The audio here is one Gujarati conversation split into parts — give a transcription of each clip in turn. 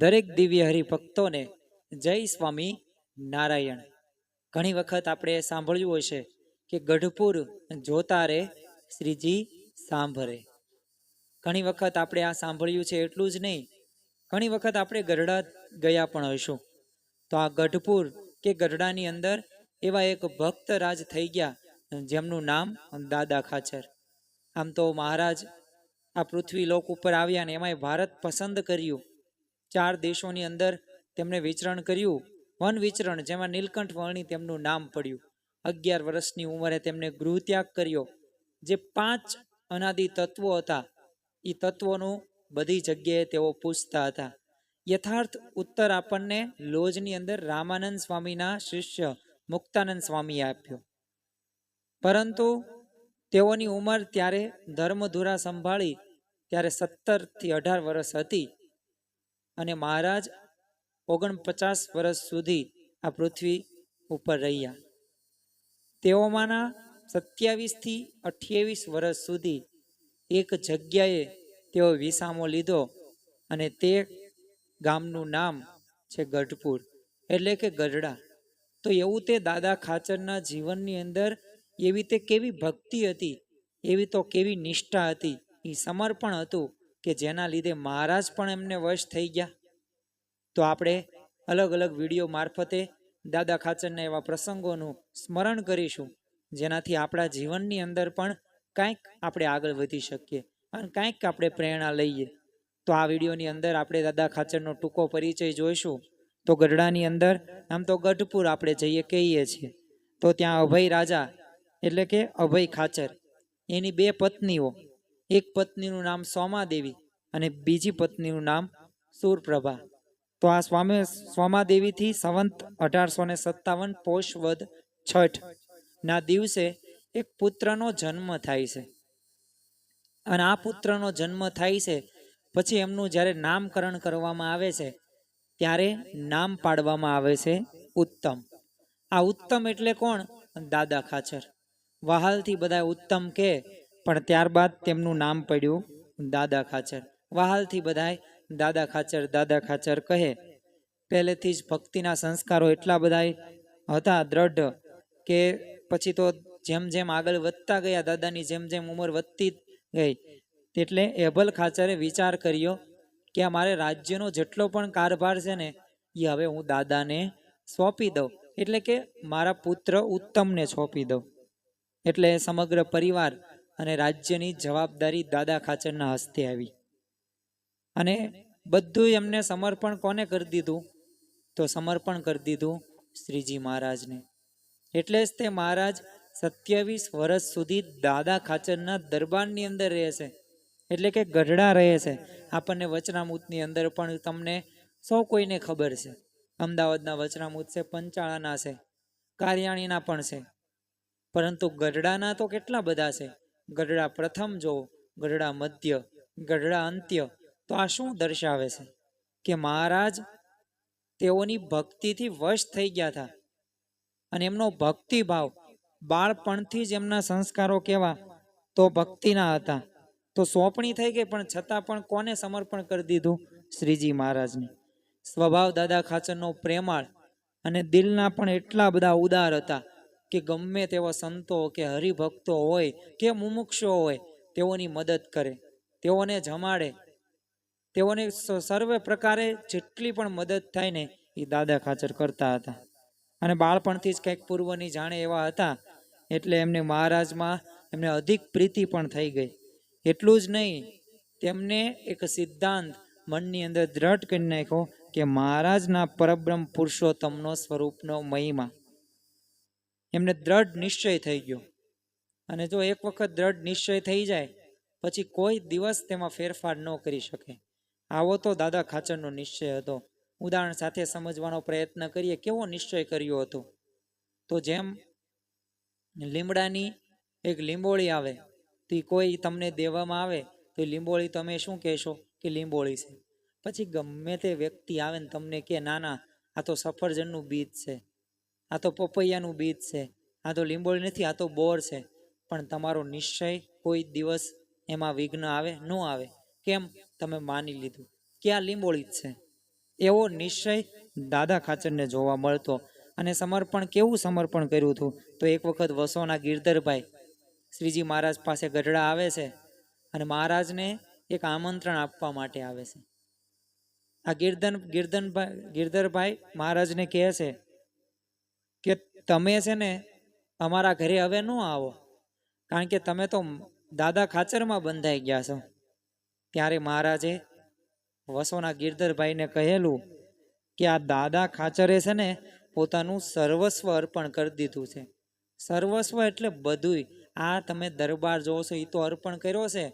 દરેક દિવ્ય હરિભક્તોને જય સ્વામી નારાયણ. ઘણી વખત આપણે સાંભળ્યું હશે કે ગઢપુર જોતા રે શ્રીજી સાંભળે. ઘણી વખત આપણે આ સાંભળ્યું છે એટલું જ નહીં, ઘણી વખત આપણે ગરડા ગયા પણ હશું તો આ ગઢપુર કે ગરડાની અંદર એવા એક ભક્ત રાજ થઈ ગયા, જેમનું નામ દાદા ખાચર. આમ તો મહારાજ, આ પૃથ્વી લોક ઉપર આવ્યા અને એમાંય ભારત પસંદ કર્યું. ચાર દેશોની અંદર તેમણે વિચરણ કર્યું. વન વિચરણ, જેમાં નીલકંઠ વર્ણી તેમનું નામ પડ્યું. અગિયાર વર્ષની ઉંમરે તેમને ગૃહત્યાગ કર્યો. જે પાંચ અનાદિ તત્વો હતા એ તત્વોનું બધી જગ્યાએ તેઓ પૂછતા હતા. યથાર્થ ઉત્તર આપણને લોજની અંદર રામાનંદ સ્વામીના શિષ્ય મુક્તાનંદ સ્વામીએ આપ્યો. પરંતુ તેઓની ઉંમર ત્યારે ધર્મધુરા સંભાળી ત્યારે સત્તરથી અઢાર વર્ષ હતી અને મહારાજ ઓગણપચાસ વર્ષ સુધી આ પૃથ્વી ઉપર રહ્યા. તેઓમાંના સત્યાવીસથી અઠ્યાવીસ વર્ષ સુધી એક જગ્યાએ તેઓ વિસામો લીધો અને તે ગામનું નામ છે ગઢપુર, એટલે કે ગઢડા. તો એવું તે દાદા ખાચરના જીવનની અંદર એવી તે કેવી ભક્તિ હતી, એવી તો કેવી નિષ્ઠા હતી, એ સમર્પણ હતું કે જેના લીધે મહારાજ પણ એમને વશ થઈ ગયા. તો આપણે અલગ અલગ વીડિયો મારફતે દાદા ખાચરના એવા પ્રસંગોનું સ્મરણ કરીશું, જેનાથી આપણા જીવનની અંદર પણ કાંઈક આપણે આગળ વધી શકીએ અને કાંઈક આપણે પ્રેરણા લઈએ. તો આ વિડીયોની અંદર આપણે દાદા ખાચરનો ટૂંકો પરિચય જોઈશું. તો ગઢડાની અંદર, આમ તો ગઢપુર આપણે જઈએ કહીએ છીએ. તો ત્યાં અભય રાજા એટલે કે અભય ખાચર. એની બે પત્નીઓ. એક પત્નીનું નામ સોમાદેવી અને બીજી પત્નીનું નામ સુરપ્રભા. તો આ સ્વામી સોમાદેવીથી સંવંત અઢારસો ને સત્તાવન પોષ વદ છઠ ના દિવસે એક પુત્રનો જન્મ થાય છે. અને આ પુત્રનો જન્મ થાય છે, પછી એમનું જ્યારે નામકરણ કરવામાં આવે છે, ત્યારે નામ પાડવામાં આવે છે ઉત્તમ. આ ઉત્તમ એટલે કોણ? દાદા ખાચર. વહાલથી બધા ઉત્તમ કે, પણ ત્યારબાદ તેમનું નામ પડ્યું દાદા ખાચર. વહાલથી બધાય દાદા ખાચર દાદા ખાચર કહે. પહેલેથી જ ભક્તિના સંસ્કારો એટલા બધા હતા દ્રઢ કે પછી તો જેમ જેમ આગળ વધતા ગયા, દાદાની જેમ જેમ ઉંમર વધતી ગઈ એટલે એભલ ખાચરે વિચાર કર્યો કે આ મારે રાજ્યનો જેટલો પણ કારભાર છે ને એ હવે હું દાદાને સોંપી દઉં. એટલે કે મારા પુત્ર ઉત્તમને સોંપી દઉં. એટલે સમગ્ર પરિવાર અને રાજ્યની જવાબદારી દાદા ખાચરના હસ્તે આવી. અને બધું એમને સમર્પણ કોને કરી દીધું? તો સમર્પણ કરી દીધું શ્રીજી મહારાજને. એટલે જ તે મહારાજ સત્યાવીસ વર્ષ સુધી દાદા ખાચરના દરબારની અંદર રહે છે. એટલે કે ગઢડા રહે છે. આપણને વચનામૂતની અંદર પણ તમને સૌ કોઈને ખબર છે. અમદાવાદના વચનામૂત છે, પંચાળાના છે. કારિયાણીના પણ છે. પરંતુ ગઢડાના તો કેટલા બધા છે? ગઢડા પ્રથમ જો, ગઢડા મધ્ય, ગઢડા અંત્ય, તો આ શું દર્શાવે છે? કે મહારાજ તેઓની ભક્તિથી વશ થઈ ગયા હતા. અને એમનો ભક્તિભાવ બાળપણથી જ એમના સંસ્કારો કેવા તો ભક્તિના હતા. તો સોંપણી થઈ ગઈ, પણ છતાં પણ કોને સમર્પણ કરી દીધું? શ્રીજી મહારાજને. સ્વભાવ દાદા ખાચરનો પ્રેમાળ અને દિલના પણ એટલા બધા ઉદાર હતા કે ગમે તેવા સંતો કે હરિભક્તો હોય કે મુમુક્ષો હોય, તેઓની મદદ કરે, તેઓને જમાડે. તેઓને સર્વે પ્રકારે જેટલી પણ મદદ થાય ને એ દાદા ખાચર કરતા હતા. અને બાળપણથી જ કંઈક પૂર્વની જાણે એવા હતા, એટલે એમને મહારાજમાં એમને અધિક પ્રીતિ પણ થઈ ગઈ. એટલું જ નહીં, તેમને એક સિદ્ધાંત મનની અંદર દ્રઢ કરી નાખ્યો કે મહારાજના પરબ્રહ્મ પુરુષોત્તમનો સ્વરૂપનો મહિમા. એમને દ્રઢ નિશ્ચય થઈ ગયો. અને જો એક વખત દ્રઢ નિશ્ચય થઈ જાય, પછી કોઈ દિવસ તેમાં ફેરફાર ન કરી શકે. આવો તો દાદા ખાચરનો નિશ્ચય હતો. ઉદાહરણ સાથે સમજવાનો પ્રયત્ન કરીએ, કેવો નિશ્ચય કર્યો હતો? તો જેમ લીમડાની એક લીંબોળી આવે, તો કોઈ તમને દેવામાં આવે, તો લીંબોળી તમે શું કહેશો કે લીંબોળી છે? પછી ગમે તે વ્યક્તિ આવે ને તમને કે ના ના આ તો સફરજનનું બીજ છે. આ તો પપૈયાનું બીજ છે. આ તો લીંબોળી નથી, આ તો બોર છે. પણ તમારો નિશ્ચય કોઈ દિવસ એમાં વિઘ્ન આવે, ન આવે. કેમ? તમે માની લીધું. ક્યાં લીંબોળી જ છે? એવો નિશ્ચય દાદા ખાચરને જોવા મળતો અને સમર્પણ, કેવું સમર્પણ કર્યું હતું? તો એક વખત વસોના ગિરધરભાઈ શ્રીજી મહારાજ પાસે ગઢડા આવે છે અને મહારાજને એક આમંત્રણ આપવા માટે આવે છે. આ ગિરધન ગિરધનભાઈ ગિરધરભાઈ મહારાજને કહે છે કે તમે છે ને અમારા ઘરે હવે ન આવો. કારણ કે તમે તો દાદા ખાચરમાં બંધાઈ ગયા છો. ત્યારે મહારાજે વસોના ગિરધરભાઈને કહેલું કે આ દાદા ખાચરે છે ને પોતાનું સર્વસ્વ અર્પણ કરી દીધું છે. સર્વસ્વ એટલે બધુંય. આ તમે દરબાર જોવો છો એ તો અર્પણ કર્યો છે.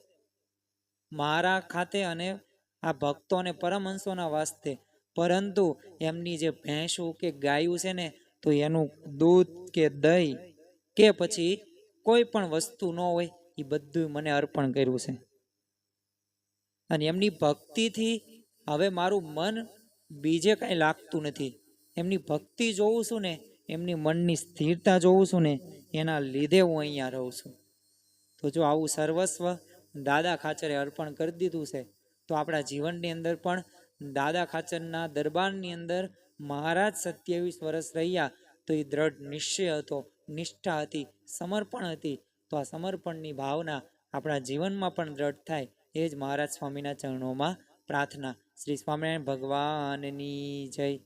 મારા ખાતે અને આ ભક્તો અને પરમહંસોના વાસ્તે. પરંતુ એમની જે ભેંસું કે ગાયું છે ને તો એનું દૂધ કે દહીં કે પછી કોઈ પણ વસ્તુ ન હોય, એ બધું મને અર્પણ કર્યું છે. અને એમની ભક્તિથી હવે મારું મન બીજે કાંઈ લાગતું નથી. એમની ભક્તિ જોઉં છું ને, એમની મનની સ્થિરતા જોઉં છું ને, એના લીધે હું અહીંયા રહું છું. તો જો આવું સર્વસ્વ દાદા ખાચરે અર્પણ કરી દીધું છે, તો આપણા જીવનની અંદર પણ દાદા ખાચરના દરબારની અંદર મહારાજ સત્યાવીસ વર્ષ રહ્યા તો એ દ્રઢ નિશ્ચય હતો, નિષ્ઠા હતી, સમર્પણ હતી. તો આ સમર્પણની ભાવના આપણા જીવનમાં પણ દ્રઢ થાય એ જ મહારાજ સ્વામીના ચરણોમાં પ્રાર્થના. શ્રી સ્વામિનારાયણ ભગવાનની જય.